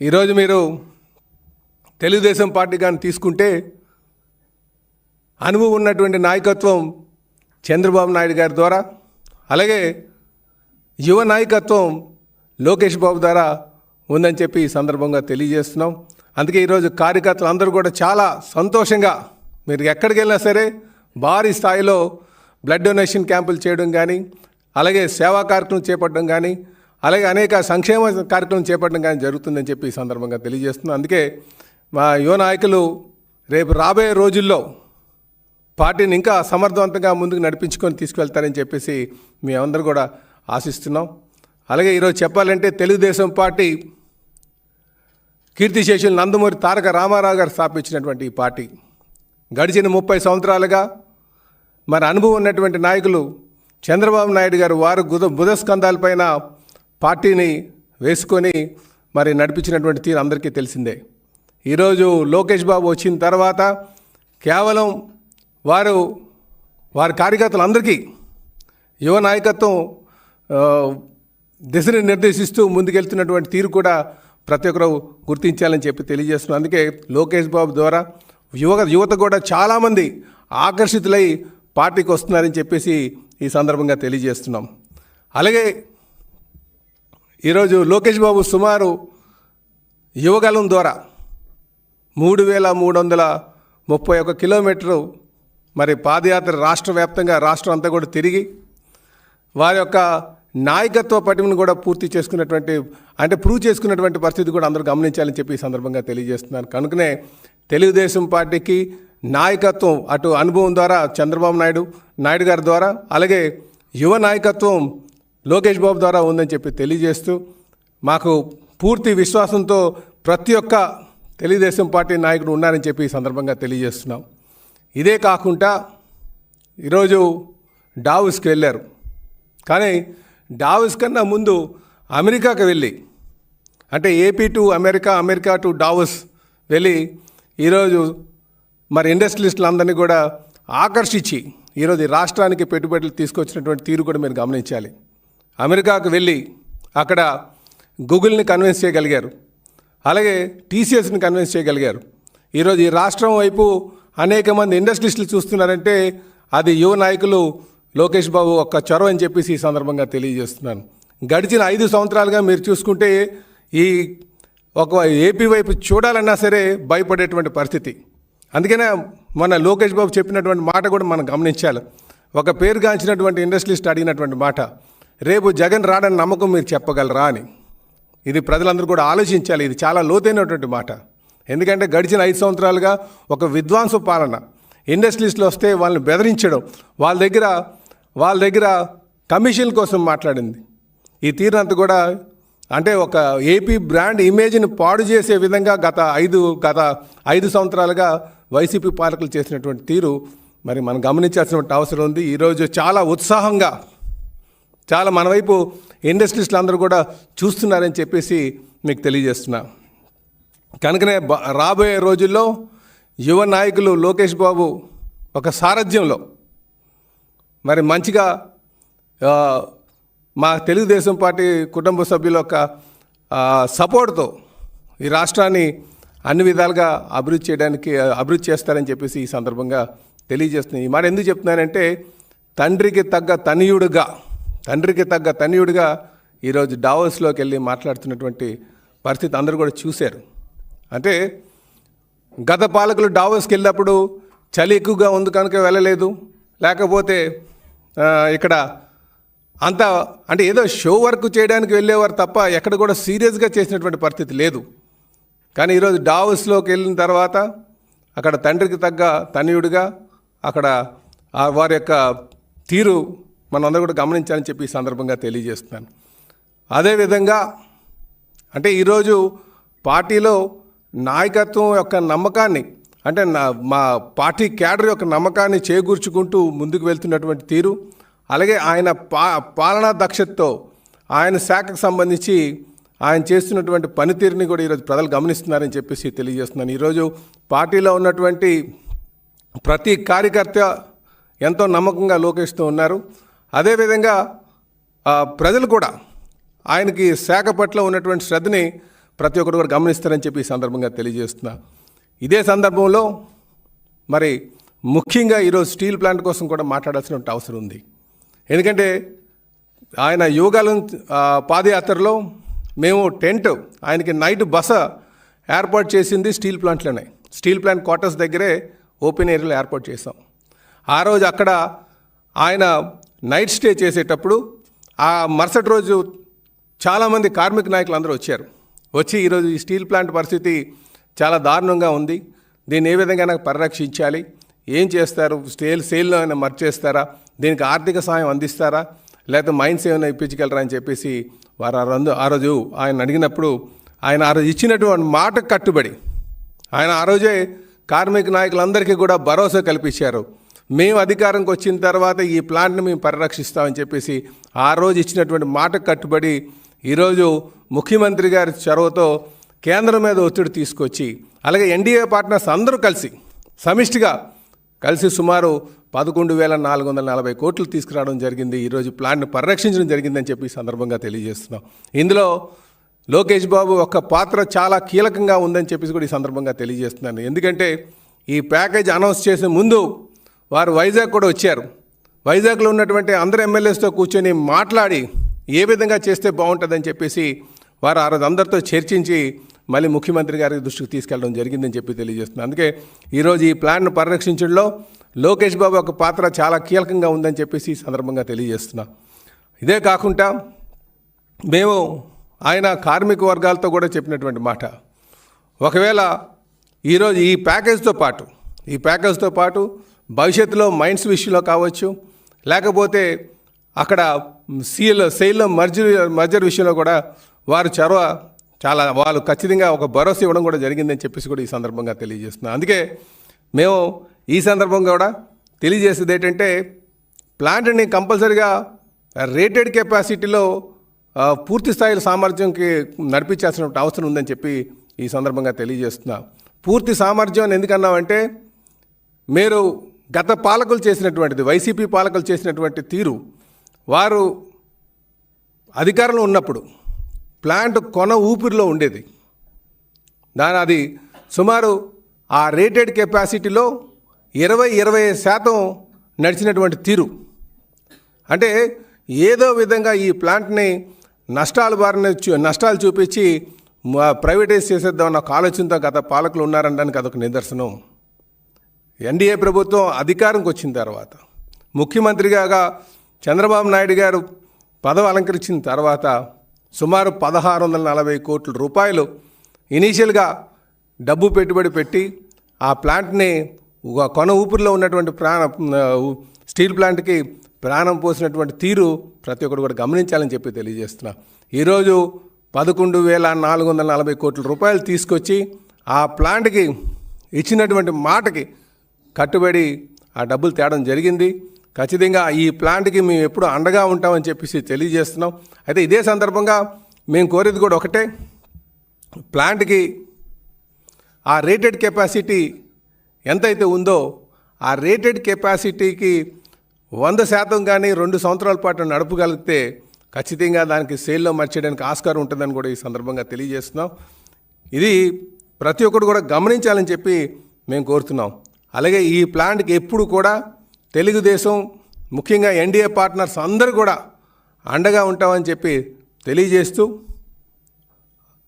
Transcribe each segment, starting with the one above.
ఈరోజు మీరు తెలుగుదేశం పార్టీ కానీ తీసుకుంటే అనుభవం ఉన్నటువంటి నాయకత్వం చంద్రబాబు నాయుడు గారి ద్వారా అలాగే యువ నాయకత్వం లోకేష్ బాబు ద్వారా ఉందని చెప్పి ఈ సందర్భంగా తెలియజేస్తున్నాం. అందుకే ఈరోజు కార్యకర్తలు అందరూ కూడా చాలా సంతోషంగా మీరు ఎక్కడికి వెళ్ళినా సరే భారీ స్థాయిలో బ్లడ్ డొనేషన్ క్యాంపులు చేయడం కానీ అలాగే సేవా కార్యక్రమం చేపట్టడం కానీ అలాగే అనేక సంక్షేమ కార్యక్రమం చేపట్టడం కానీ జరుగుతుందని చెప్పి ఈ సందర్భంగా తెలియజేస్తుంది అందుకే మా యువ నాయకులు రేపు రాబోయే రోజుల్లో పార్టీని ఇంకా సమర్థవంతంగా ముందుకు నడిపించుకొని తీసుకువెళ్తారని చెప్పేసి మేమందరూ కూడా ఆశిస్తున్నాం. అలాగే ఈరోజు చెప్పాలంటే తెలుగుదేశం పార్టీ కీర్తిశేషులు నందమూరి తారక రామారావు గారు స్థాపించినటువంటి ఈ పార్టీ. గడిచిన ముప్పై సంవత్సరాలుగా మరి అనుభవం ఉన్నటువంటి నాయకులు చంద్రబాబు నాయుడు గారు వారు గుద బుధస్కంధాలపైన పార్టీని వేసుకొని మరి నడిపించినటువంటి తీరు అందరికీ తెలిసిందే. ఈరోజు లోకేష్ బాబు వచ్చిన తర్వాత కేవలం వారు వారి కార్యకర్తలందరికీ యువ నాయకత్వం దిశని నిర్దేశిస్తూ ముందుకెళ్తున్నటువంటి తీరు కూడా ప్రతి ఒక్కరు గుర్తించాలని చెప్పి తెలియజేస్తున్నాం అందుకే లోకేష్ బాబు ద్వారా యువ యువత కూడా చాలామంది ఆకర్షితులై పార్టీకి వస్తున్నారని చెప్పేసి ఈ సందర్భంగా తెలియజేస్తున్నాం. అలాగే ఈరోజు లోకేష్ బాబు సుమారు యువగలం ద్వారా మూడు వేల మూడు వందల ముప్పై ఒక కిలోమీటరు మరి పాదయాత్ర రాష్ట్ర వ్యాప్తంగా రాష్ట్రం అంతా కూడా తిరిగి వారి యొక్క నాయకత్వ పటిమను కూడా పూర్తి చేసుకున్నటువంటి అంటే ప్రూవ్ చేసుకున్నటువంటి పరిస్థితి కూడా అందరూ గమనించాలని చెప్పి ఈ సందర్భంగా తెలియజేస్తున్నాను. కనుకనే తెలుగుదేశం పార్టీకి నాయకత్వం అటు అనుభవం ద్వారా చంద్రబాబు నాయుడు నాయుడు గారి ద్వారా అలాగే యువ నాయకత్వం లోకేష్ బాబు ద్వారా ఉందని చెప్పి తెలియజేస్తూ మాకు పూర్తి విశ్వాసంతో ప్రతి ఒక్క తెలుగుదేశం పార్టీ నాయకుడు ఉన్నారని చెప్పి ఈ సందర్భంగా తెలియజేస్తున్నాం. ఇదే కాకుండా ఈరోజు డావుస్కి వెళ్ళారు. కానీ డావోస్ కన్నా ముందు అమెరికాకి వెళ్ళి అంటే AP to America America to Davos వెళ్ళి ఈరోజు మరి ఇండస్ట్రియలిస్టులందరినీ కూడా ఆకర్షించి ఈరోజు ఈ రాష్ట్రానికి పెట్టుబడులు తీసుకొచ్చినటువంటి తీరు కూడా మీరు గమనించాలి. అమెరికాకు వెళ్ళి అక్కడ గూగుల్ని కన్విన్స్ చేయగలిగారు. అలాగే టీసీఎస్ని కన్విన్స్ చేయగలిగారు. ఈరోజు ఈ రాష్ట్రం వైపు అనేక మంది ఇండస్ట్రీస్టులు చూస్తున్నారంటే అది యువ నాయకులు లోకేష్ బాబు ఒక్క చొరవ అని చెప్పేసి ఈ సందర్భంగా తెలియజేస్తున్నాను. గడిచిన ఐదు సంవత్సరాలుగా మీరు చూసుకుంటే ఈ ఒక ఏపీ వైపు చూడాలన్నా సరే భయపడేటువంటి పరిస్థితి. అందుకనే మన లోకేష్ బాబు చెప్పినటువంటి మాట కూడా మనం గమనించాలి. ఒక పేరుగాంచినటువంటి ఇండస్ట్రీస్ట్ అడిగినటువంటి మాట. రేపు జగన్ రాడని నమ్మకం మీరు చెప్పగలరా అని. ఇది ప్రజలందరూ కూడా ఆలోచించాలి. ఇది చాలా లోతైనటువంటి మాట. ఎందుకంటే గడిచిన ఐదు సంవత్సరాలుగా ఒక విద్వాంసు పాలన. ఇండస్ట్రీస్లో వస్తే వాళ్ళని బెదిరించడం వాళ్ళ దగ్గర వాళ్ళ దగ్గర కమిషన్ కోసం మాట్లాడింది. ఈ తీరునంతా కూడా అంటే ఒక ఏపీ బ్రాండ్ ఇమేజ్ని పాడు చేసే విధంగా గత ఐదు గత ఐదు సంవత్సరాలుగా వైసీపీ పాలకులు చేసినటువంటి తీరు మరి మనం గమనించాల్సినటువంటి అవసరం ఉంది. ఈరోజు చాలా ఉత్సాహంగా చాలా మన వైపు ఇండస్ట్రీస్లు అందరూ కూడా చూస్తున్నారని చెప్పేసి మీకు తెలియజేస్తున్నా. కనుకనే బ- రాబోయే రోజుల్లో యువ నాయకులు లోకేష్ బాబు ఒక సారథ్యంలో మరి మంచిగా మా తెలుగుదేశం పార్టీ కుటుంబ సభ్యుల యొక్క సపోర్ట్తో ఈ రాష్ట్రాన్ని అన్ని విధాలుగా అభివృద్ధి చేయడానికి అభివృద్ధి చేస్తారని చెప్పేసి ఈ సందర్భంగా తెలియజేస్తుంది ఈ మాట ఎందుకు చెప్తున్నానంటే తండ్రికి తగ్గ తనయుడుగా తండ్రికి తగ్గ తనయుడిగా ఈరోజు డావోస్లోకి వెళ్ళి మాట్లాడుతున్నటువంటి పరిస్థితి అందరూ కూడా చూశారు. అంటే గత పాలకులు డావోస్కి వెళ్ళినప్పుడు చలి ఎక్కువగా ఉంది కనుక వెళ్ళలేదు. లేకపోతే ఇక్కడ అంత అంటే ఏదో షో వర్క్ చేయడానికి వెళ్ళేవారు తప్ప ఎక్కడ కూడా సీరియస్గా చేసినటువంటి పరిస్థితి లేదు. కానీ ఈరోజు డావోస్లోకి వెళ్ళిన తర్వాత అక్కడ తండ్రికి తగ్గ తనయుడిగా అక్కడ వారి యొక్క తీరు మనందరూ కూడా గమనించాలని చెప్పి ఈ సందర్భంగా తెలియజేస్తున్నాను. అదేవిధంగా అంటే ఈరోజు పార్టీలో నాయకత్వం యొక్క నమ్మకాన్ని అంటే నా మా పార్టీ క్యాడర్ యొక్క నమ్మకాన్ని చేకూర్చుకుంటూ ముందుకు వెళ్తున్నటువంటి తీరు అలాగే ఆయన పా పాలనా దక్షతతో ఆయన శాఖకు సంబంధించి ఆయన చేస్తున్నటువంటి పనితీరుని కూడా ఈరోజు ప్రజలు గమనిస్తున్నారని చెప్పేసి తెలియజేస్తున్నాను. ఈరోజు పార్టీలో ఉన్నటువంటి ప్రతి కార్యకర్త ఎంతో నమ్మకంగా లోకేస్తూ ఉన్నారు. అదేవిధంగా ప్రజలు కూడా ఆయనకి శాఖ పట్ల ఉన్నటువంటి శ్రద్ధని ప్రతి ఒక్కరు కూడా గమనిస్తారని చెప్పి ఈ సందర్భంగా తెలియజేస్తున్నా. ఇదే సందర్భంలో మరి ముఖ్యంగా ఈరోజు స్టీల్ ప్లాంట్ కోసం కూడా మాట్లాడాల్సిన అవసరం ఉంది. ఎందుకంటే ఆయన యోగాలు పాదయాత్రలో మేము టెంట్ ఆయనకి నైట్ బస ఏర్పాటు చేసింది స్టీల్ ప్లాంట్లోనే. స్టీల్ ప్లాంట్ క్వార్టర్స్ దగ్గరే ఓపెన్ ఏరియాలో ఏర్పాటు చేసాం ఆ రోజు అక్కడ ఆయన నైట్ స్టే చేసేటప్పుడు ఆ మరుసటి రోజు చాలామంది కార్మిక నాయకులు అందరూ వచ్చారు. వచ్చి ఈరోజు ఈ స్టీల్ ప్లాంట్ పరిస్థితి చాలా దారుణంగా ఉంది. దీన్ని ఏ విధంగా పరిరక్షించాలి. ఏం చేస్తారు? స్టేల్ సేల్లో అయినా మర్చేస్తారా దీనికి ఆర్థిక సాయం అందిస్తారా? లేకపోతే మైన్స్ ఏమైనా ఇప్పించగలరా అని చెప్పేసి వారు ఆ రోజు ఆ రోజు ఆయన అడిగినప్పుడు ఆయన ఆ రోజు ఇచ్చినటువంటి మాట కట్టుబడి ఆయన ఆ రోజే కార్మిక నాయకులందరికీ కూడా భరోసా కల్పించారు. మేము అధికారంకి వచ్చిన తర్వాత ఈ ప్లాంట్ని మేము పరిరక్షిస్తామని చెప్పేసి ఆ రోజు ఇచ్చినటువంటి మాట కట్టుబడి ఈరోజు ముఖ్యమంత్రి గారి చొరవతో కేంద్రం మీద ఒత్తిడి తీసుకొచ్చి అలాగే ఎన్డీఏ పార్ట్నర్స్ అందరూ కలిసి సమిష్టిగా కలిసి సుమారు పదకొండు వేల నాలుగు వందల నలభై కోట్లు తీసుకురావడం జరిగింది. ఈరోజు ప్లాంట్ను పరిరక్షించడం జరిగిందని చెప్పి సందర్భంగా తెలియజేస్తున్నాం. ఇందులో లోకేష్ బాబు ఒక పాత్ర చాలా కీలకంగా ఉందని చెప్పేసి కూడా ఈ సందర్భంగా తెలియజేస్తున్నాను. ఎందుకంటే ఈ ప్యాకేజ్ అనౌన్స్ చేసే ముందు వారు వైజాగ్ కూడా వచ్చారు. వైజాగ్లో ఉన్నటువంటి అందరు ఎమ్మెల్యేస్తో కూర్చొని మాట్లాడి ఏ విధంగా చేస్తే బాగుంటుందని చెప్పేసి వారు ఆ రోజు అందరితో చర్చించి మళ్ళీ ముఖ్యమంత్రి గారి దృష్టికి తీసుకెళ్ళడం జరిగిందని చెప్పి తెలియజేస్తున్నాను. అందుకే ఈరోజు ఈ ప్లాన్ను పరిరక్షించడంలో లోకేష్ బాబు ఒక పాత్ర చాలా కీలకంగా ఉందని చెప్పేసి ఈ సందర్భంగా తెలియజేస్తున్నా. ఇదే కాకుండా మేము ఆయన కార్మిక వర్గాలతో కూడా చెప్పినటువంటి మాట. ఒకవేళ ఈరోజు ఈ ప్యాకేజ్తో పాటు ఈ ప్యాకేజ్తో పాటు భవిష్యత్తులో మైండ్స్ విషయంలో కావచ్చు లేకపోతే అక్కడ సీల్ సెయిల్లో మర్జర్ మర్జర్ విషయంలో కూడా వారు చొరవ చాలా వాళ్ళు ఖచ్చితంగా ఒక భరోసా ఇవ్వడం కూడా జరిగిందని చెప్పేసి కూడా ఈ సందర్భంగా తెలియజేస్తున్నాను అందుకే మేము ఈ సందర్భంగా కూడా తెలియజేసేది ఏంటంటే ప్లాంట్ని కంపల్సరీగా రేటెడ్ కెపాసిటీలో పూర్తి స్థాయిలో సామర్థ్యంకి నడిపించాల్సిన అవసరం ఉందని చెప్పి ఈ సందర్భంగా తెలియజేస్తున్నా. పూర్తి సామర్థ్యం ఎందుకన్నామంటే మీరు గత పాలకులు చేసినటువంటిది వైసీపీ పాలకులు చేసినటువంటి తీరు వారు అధికారంలో ఉన్నప్పుడు ప్లాంట్ కొన ఊపిరిలో ఉండేది. దాని అది సుమారు ఆ రేటెడ్ కెపాసిటీలో ఇరవై ఇరవై శాతం నడిచినటువంటి తీరు. అంటే ఏదో విధంగా ఈ ప్లాంట్ని నష్టాలు బారిన చూ- నష్టాలు చూపించి ప్రైవేటైజ్ చేసేద్దామన్న ఒక ఆలోచనతో గత పాలకులు ఉన్నారనడానికి అదొక నిదర్శనం. ఎన్డీఏ ప్రభుత్వం అధికారంకి వచ్చిన తర్వాత ముఖ్యమంత్రిగా చంద్రబాబు నాయుడు గారు పదవి అలంకరించిన తర్వాత సుమారు పదహారు వందల నలభై కోట్ల రూపాయలు ఇనీషియల్గా డబ్బు పెట్టుబడి పెట్టి ఆ ప్లాంట్ని ఒక కొన ఊపిరిలో ఉన్నటువంటి ప్రాణ స్టీల్ ప్లాంట్కి ప్రాణం పోసినటువంటి తీరు ప్రతి ఒక్కరు కూడా గమనించాలని చెప్పి తెలియజేస్తున్నా. ఈరోజు పదకొండు వేల నాలుగు వందల నలభై కోట్ల రూపాయలు తీసుకొచ్చి ఆ ప్లాంట్కి ఇచ్చినటువంటి మాటకి కట్టుబడి ఆ డబ్బులు తేవడం జరిగింది. ఖచ్చితంగా ఈ ప్లాంట్కి మేము ఎప్పుడు అండగా ఉంటామని చెప్పేసి తెలియజేస్తున్నాం. అయితే ఇదే సందర్భంగా మేము కోరేది కూడా ఒకటే. ప్లాంట్కి ఆ రేటెడ్ కెపాసిటీ ఎంతైతే ఉందో ఆ రేటెడ్ కెపాసిటీకి వంద శాతం కానీ రెండు సంవత్సరాల పాటు నడపగలిగితే ఖచ్చితంగా దానికి సేల్లో మార్చేయడానికి ఆస్కారం ఉంటుందని కూడా ఈ సందర్భంగా తెలియజేస్తున్నాం. ఇది ప్రతి ఒక్కరు కూడా గమనించాలని చెప్పి మేము కోరుతున్నాం. అలాగే ఈ ప్లాంట్కి ఎప్పుడు కూడా తెలుగుదేశం ముఖ్యంగా ఎన్డీఏ పార్ట్నర్స్ అందరూ కూడా అండగా ఉంటామని చెప్పి తెలియజేస్తూ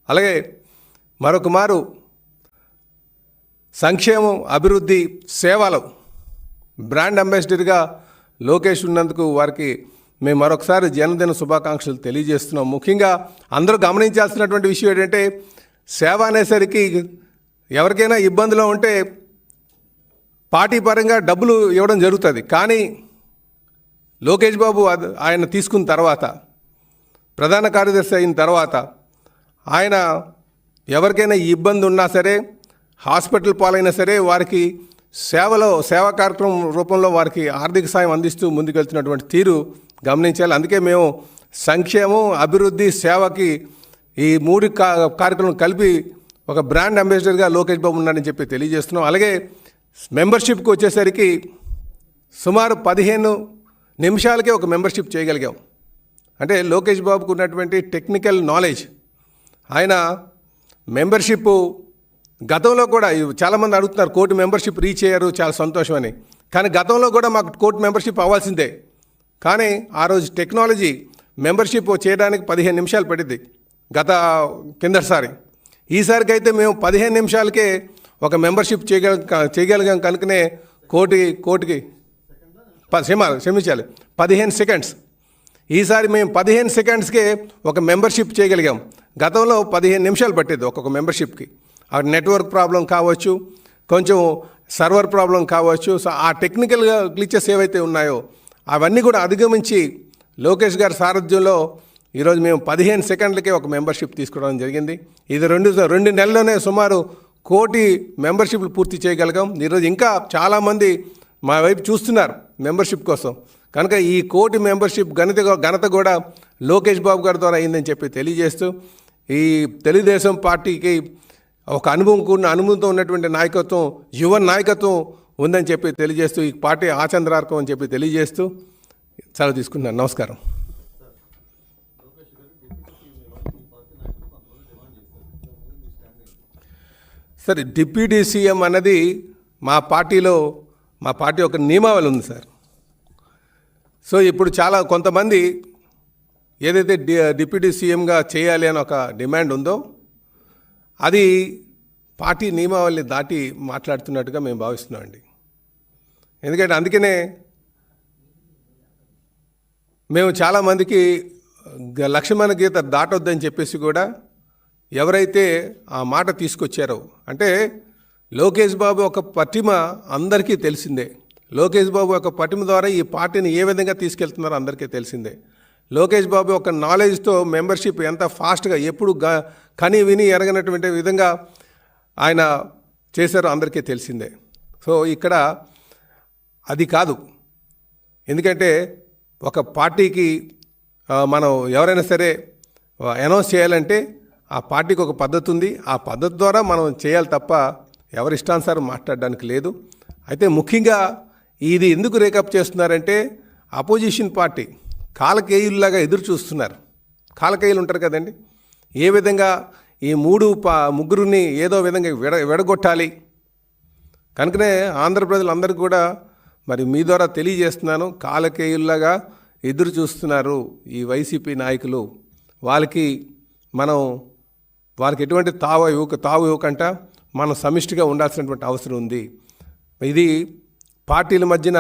అలాగే మరొక మారు సంక్షేమం అభివృద్ధి సేవలు బ్రాండ్ అంబాసిడర్గా లోకేష్ ఉన్నందుకు వారికి మేము మరొకసారి జన్మదిన శుభాకాంక్షలు తెలియజేస్తున్నాం. ముఖ్యంగా అందరూ గమనించాల్సినటువంటి విషయం ఏంటంటే సేవ అనేసరికి ఎవరికైనా ఇబ్బందిలో ఉంటే పార్టీ పరంగా డబ్బులు ఇవ్వడం జరుగుతుంది. కానీ లోకేష్ బాబు ఆయన తీసుకున్న తర్వాత ప్రధాన కార్యదర్శి అయిన తర్వాత ఆయన ఎవరికైనా ఇబ్బంది ఉన్నా సరే హాస్పిటల్ పాలైనా సరే వారికి సేవలో సేవా కార్యక్రమం రూపంలో వారికి ఆర్థిక సాయం అందిస్తూ ముందుకెళ్తున్నటువంటి తీరు గమనించాలి. అందుకే మేము సంక్షేమం అభివృద్ధి సేవకి ఈ మూడు కా కార్యక్రమం కలిపి ఒక బ్రాండ్ అంబాసిడర్గా లోకేష్ బాబు ఉన్నాడని చెప్పి తెలియజేస్తున్నాం. అలాగే మెంబర్షిప్కి వచ్చేసరికి సుమారు పదిహేను నిమిషాలకే ఒక మెంబర్షిప్ చేయగలిగాం. అంటే లోకేష్ బాబుకు ఉన్నటువంటి టెక్నికల్ నాలెడ్జ్. ఆయన మెంబర్షిప్ గతంలో కూడా చాలామంది అడుగుతున్నారు కోర్టు మెంబర్షిప్ రీచ్ అయ్యారు చాలా సంతోషం అని కానీ గతంలో కూడా మాకు కోర్టు మెంబర్షిప్ అవ్వాల్సిందే. కానీ ఆ రోజు టెక్నాలజీ మెంబర్షిప్ చేయడానికి పదిహేను నిమిషాలు పడింది గత కిందటిసారి ఈసారికి అయితే మేము పదిహేను నిమిషాలకే ఒక మెంబర్షిప్ చేయగల చేయగలిగాం కనుకనే కోటి కోటికి క్షమా క్షమించాలి. పదిహేను సెకండ్స్. ఈసారి మేము పదిహేను సెకండ్స్కే ఒక మెంబర్షిప్ చేయగలిగాం. గతంలో పదిహేను నిమిషాలు పట్టేది ఒక్కొక్క మెంబర్షిప్కి. ఆ నెట్వర్క్ ప్రాబ్లం కావచ్చు కొంచెం సర్వర్ ప్రాబ్లం కావచ్చు సో ఆ టెక్నికల్గా గ్లిచెస్ ఏవైతే ఉన్నాయో అవన్నీ కూడా అధిగమించి లోకేష్ గారి సారథ్యంలో ఈరోజు మేము పదిహేను సెకండ్లకే ఒక మెంబర్షిప్ తీసుకోవడం జరిగింది. ఇది రెండు రెండు నెలల్లోనే సుమారు కోటి మెంబర్షిప్లు పూర్తి చేయగలిగాం. ఈరోజు ఇంకా చాలామంది మా వైపు చూస్తున్నారు మెంబర్షిప్ కోసం. కనుక ఈ కోటి మెంబర్షిప్ ఘనత ఘనత కూడా లోకేష్ బాబు గారి ద్వారా అయిందని చెప్పి తెలియజేస్తూ ఈ తెలుగుదేశం పార్టీకి ఒక అనుభవం కూడిన అనుభవంతో ఉన్నటువంటి నాయకత్వం యువ నాయకత్వం ఉందని చెప్పి తెలియజేస్తూ ఈ పార్టీ ఆచంద్రార్కం అని చెప్పి తెలియజేస్తూ సెలవు తీసుకున్నాను నమస్కారం. సరే డిప్యూటీ సీఎం అన్నది మా పార్టీలో మా పార్టీ ఒక నియమావళి ఉంది సార్. సో ఇప్పుడు చాలా కొంతమంది ఏదైతే డి డిప్యూటీ సీఎంగా చేయాలి అని ఒక డిమాండ్ ఉందో అది పార్టీ నియమావళిని దాటి మాట్లాడుతున్నట్టుగా మేము భావిస్తున్నామండి ఎందుకంటే అందుకనే మేము చాలామందికి గ- లక్ష్మణ గీత దాటొద్దని చెప్పేసి కూడా ఎవరైతే ఆ మాట తీసుకొచ్చారో అంటే లోకేష్ బాబు ఒక పటిమ అందరికీ తెలిసిందే. లోకేష్ బాబు ఒక పటిమ ద్వారా ఈ పార్టీని ఏ విధంగా తీసుకెళ్తున్నారో అందరికీ తెలిసిందే. లోకేష్ బాబు ఒక నాలెడ్జ్తో మెంబర్షిప్ ఎంత ఫాస్ట్గా ఎప్పుడు గ కని విని ఎరగనటువంటి విధంగా ఆయన చేశారో అందరికీ తెలిసిందే. సో ఇక్కడ అది కాదు. ఎందుకంటే ఒక పార్టీకి మనం ఎవరైనా సరే అనౌన్స్ చేయాలంటే ఆ పార్టీకి ఒక పద్ధతి ఉంది. ఆ పద్ధతి ద్వారా మనం చేయాలి తప్ప ఎవరిష్టానుసారం మాట్లాడడానికి లేదు. అయితే ముఖ్యంగా ఇది ఎందుకు రేకప్ చేస్తున్నారంటే అపోజిషన్ పార్టీ కాలకేయుల్లాగా ఎదురు చూస్తున్నారు. కాలకేయులు ఉంటారు కదండి. ఏ విధంగా ఈ మూడు పా ముగ్గురిని ఏదో విధంగా విడ విడగొట్టాలి. కనుకనే ఆంధ్ర ప్రజలందరికీ కూడా మరి మీ ద్వారా తెలియజేస్తున్నాను. కాలకేయుల్లాగా ఎదురు చూస్తున్నారు ఈ వైసీపీ నాయకులు. వాళ్ళకి మనం వారికి ఎటువంటి తావు ఇవ్వక తావు ఇవ్వకంట మనం సమిష్టిగా ఉండాల్సినటువంటి అవసరం ఉంది. ఇది పార్టీల మధ్యన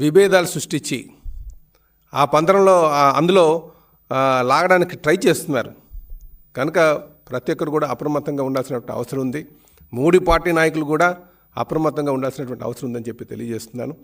విభేదాలు సృష్టించి ఆ పందరంలో అందులో లాగడానికి ట్రై చేస్తున్నారు. కనుక ప్రతి ఒక్కరు కూడా అప్రమత్తంగా ఉండాల్సినటువంటి అవసరం ఉంది. మూడు పార్టీ నాయకులు కూడా అప్రమత్తంగా ఉండాల్సినటువంటి అవసరం ఉందని చెప్పి తెలియజేస్తున్నాను.